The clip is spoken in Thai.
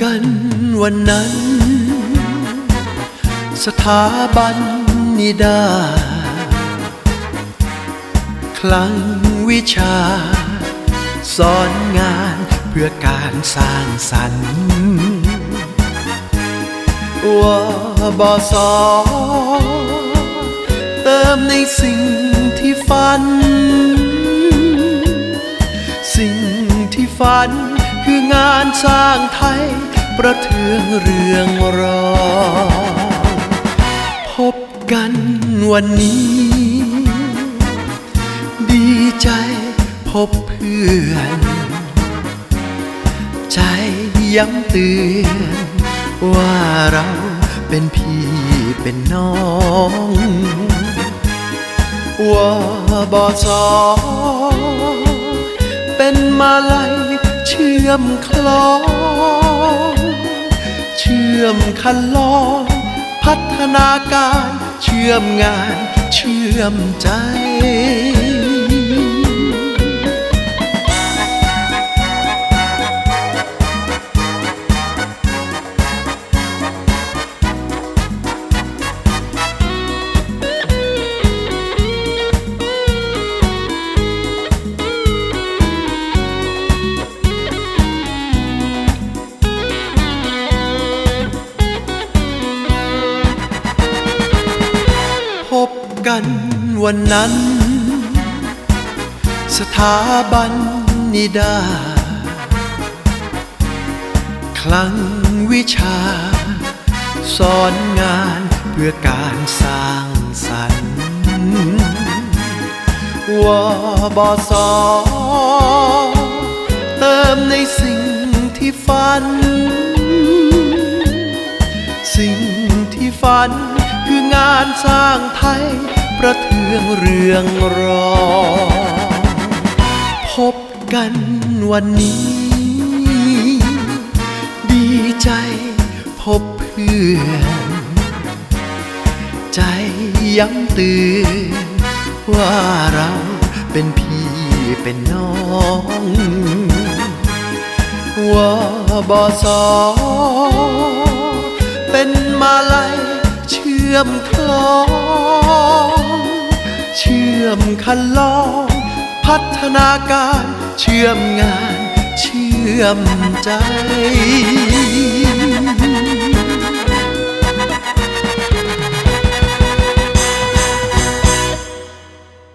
กันวันนั้น สถาบันนิดา คลังวิชา สอนงานเพื่อการสร้างสรรค์ว่าบอสเติมในสิ่งที่ฝัน สิ่งที่ฝัน งานสร้างไทย ประเทืองเรืองรอ พบกันวันนี้ ดีใจพบเพื่อน ใจย้ำเตือนว่าเราเป็นพี่เป็นน้องว่าบอสอเป็นมาลัย ชื่อมคล้อง เชื่อมคันลอง พัฒนาการ เชื่อมงาน เชื่อมใจ กันวันนั้น สถาบันนิดา คลังวิชา สอนงานเพื่อการสร้างสรรค์ว่าบอสอเติมในสิ่งที่ฝัน สิ่งที่ฝัน คืองานสร้างไทย ประเทืองเรืองรอ พบกันวันนี้ ดีใจพบเพื่อน ใจย้ำเตือนว่าเราเป็นพี่เป็นน้องว่าบอสอเป็นมาลัย อมคล้อง เชื่อมคันลอง พัฒนาการเชื่อมงาน เชื่อมใจ